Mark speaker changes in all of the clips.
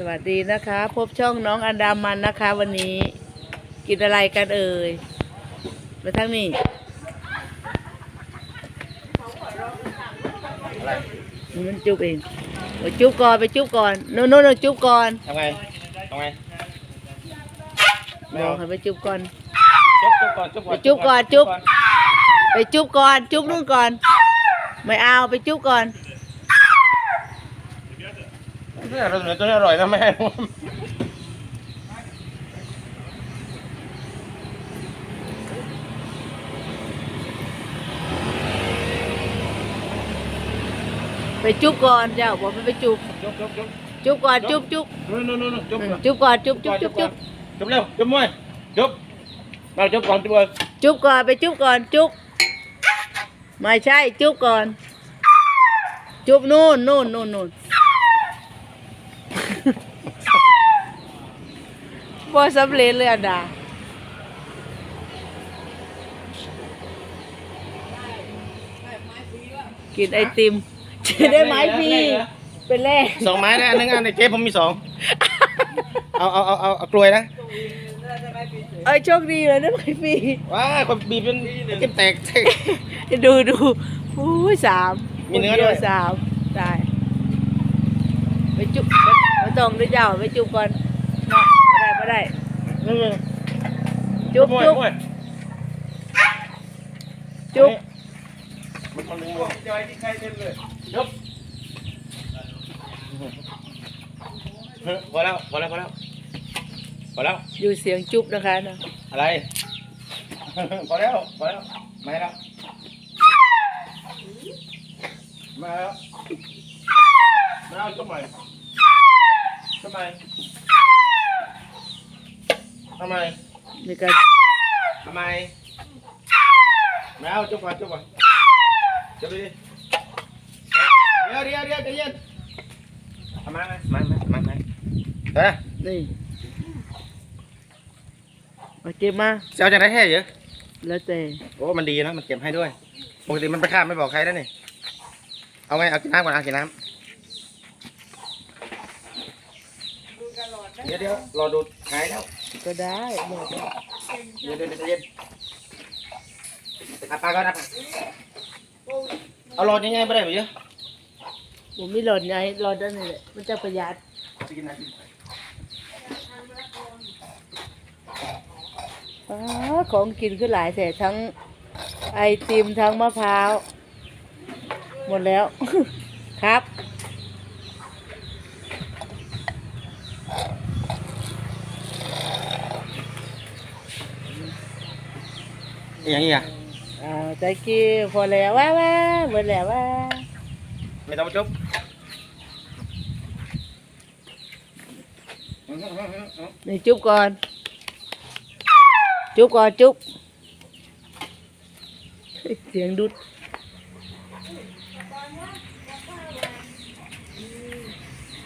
Speaker 1: สวัสดีนะคะ พบช่องน้องอันดามันนะคะ วันนี้กินอะไรกันเอ่ยมาทั้งนี้
Speaker 2: อะไร
Speaker 1: มันจุบเองไปจุบก่อนไปจุบก่อนโน่นโน่นจุบก่อน
Speaker 2: ทำไงทำไง
Speaker 1: บอกให้ไปจุบก่อน
Speaker 2: จุ๊บจุ๊บก่อนจุ๊บก่อน
Speaker 1: ไปจุ๊บก่อนจุ๊บไปจุบก่อนจุบนู่นก่อน ไม่เอาไปจุบก่อน
Speaker 2: เนี่ยเราเหนือตัวนี้อร่อยนะแม่
Speaker 1: ไปจุบก่อนเจ้าบอกให้ไปจุบ
Speaker 2: จุ๊บจบจุ๊บ
Speaker 1: ก่อนจุบจุบ
Speaker 2: นู่นนู่นนู่นจุ๊บก่อน
Speaker 1: จุบก่อนจุบจุบจุบจุบ
Speaker 2: จบเร็วจุบมวยจุบมาจุบก่อนจุบก่อน
Speaker 1: จุบก่อนไปจุบก่อนจุบไม่ใช่จุบก่อน จุบนู่นนู่นนู่นนู่น บ่สำเร็จเลยอันดากินไอติมจะได้ไหมพี่ เป็นแรก
Speaker 2: สองไม้นะอันนึงอันในเจ๊ผมมีสองเอาเอาเอาเอาเอากลวยนะ
Speaker 1: เอ้ยโชคดีเลยได้ไหมพี่
Speaker 2: ว้าคนบีบจนเจ็บแตก
Speaker 1: ดูดูอู้ยสาม
Speaker 2: มีเนื้อ
Speaker 1: คดี
Speaker 2: ด้วย
Speaker 1: สามได้ไปจุบมาตรงด้วยเจ้าไปจุบก่อนเนาะไม่ได้ไม่ได้
Speaker 2: นี่
Speaker 1: จุบ
Speaker 2: มวย
Speaker 1: จุบ
Speaker 2: มวย
Speaker 1: จุบ
Speaker 2: มันมันมวยจอยที่ใครเต็มเลยจุ๊บพอแล้วพอแล้วพอแล้วพอแล้ว
Speaker 1: อยู่เสียงจุบนะคะนะ
Speaker 2: อะไรพอแล้วพอแล้วมาแล้วมาแล้วมาแล้วทำไมทำไมทำไม
Speaker 1: มีการ
Speaker 2: ทำไมมาแล้วจุ๊บก่อนจุ๊บก่อนจุ๊บดิเดี๋ยวเดี๋ยวเดี๋ยวใจเย็นเอามามามามามามาเฮ้ย
Speaker 1: นี่เอาเก็บมา
Speaker 2: จะเอาจากไหนแท้เยอะ
Speaker 1: แล้วแต่
Speaker 2: โอ้มันดีนะมันเก็บให้ด้วยปกติมันไปข้ามไม่บอกใครนะนี่เอาไงเอากินน้ำก่อนเอากินน้ำ เดี๋ยวเดี๋ยวรอดูหายแล้ว
Speaker 1: ก็ได้บอกได้
Speaker 2: เดี๋ยวเดี๋ยวเดี๋ยวเย็นอาปากก่อนนะเอารอยังไงไม่ได้ไหมเยอะ
Speaker 1: ผมไม่หล่นไงหล่นด้านนี้แหละมันจะประหยัด
Speaker 2: ไปกินน้ำ
Speaker 1: อ๋อของกินคือหลายแต่ทั้งไอติมทั้งมะพร้าว หมดแล้ว ครับ
Speaker 2: อย่างนี้อะ
Speaker 1: อ่าตะกี้พอแล้วว่าว่าหมดแล้วว่า
Speaker 2: ไม่ต้องมาจุ๊บ
Speaker 1: นี่จุ๊บก่อน จุ๊บก่อนจุ๊บเฮ้ยเสียงดุด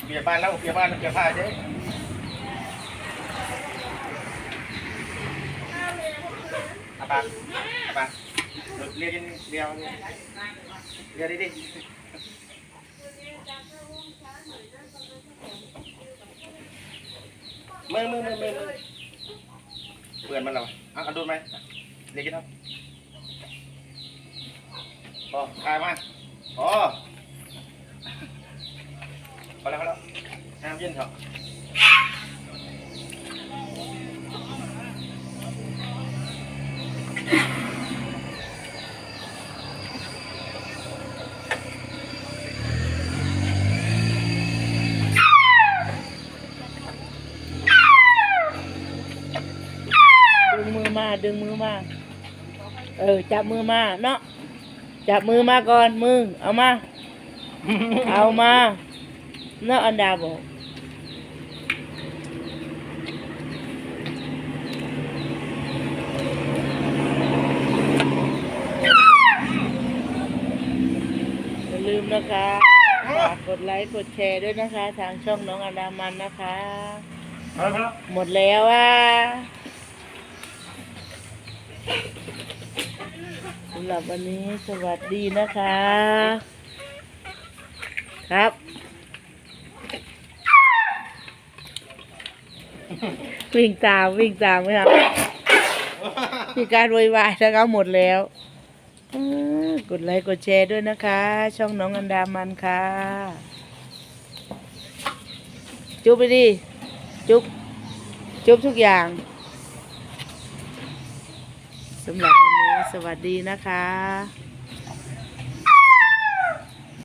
Speaker 2: เบียร์บ้านแล้วเบียร์บ้านเบียร์ผ้าเจ๊อา ปากอาปากเรียกเรียกเรียกเรียกดิดิมือมือมือมือเปื่อนมันเรอเอาเอาดูดไหมเรียกกินเอาพอคลายมาพอพอแล้วพอแล้วน้ำเย็นเถอะ
Speaker 1: ดึงมือมาดึงมือมา เออ จับมือมา เนาะ จับมือมาก่อน มือ เอามา เอามา เนาะอันดาบอกอย่าลืมนะคะฝากกดไลค์ กดแชร์ด้วยนะคะ ทางช่องน้องอันดามันนะคะ
Speaker 2: พอแล้วพอแล้ว
Speaker 1: หมดแล้วว่า สำหรับวันนี้สวัสดีนะคะ ครับ วิ่งตามวิ่งตามไม่เอามีการโวยวายแล้วเอาหมดแล้วกดไลค์กดแชร์ด้วยนะคะ ช่องน้องอันดามันค่ะ จุ๊บไปดิ จุ๊บ จุ๊บทุกอย่าง สำหรับวันนี้สวัสดีนะคะ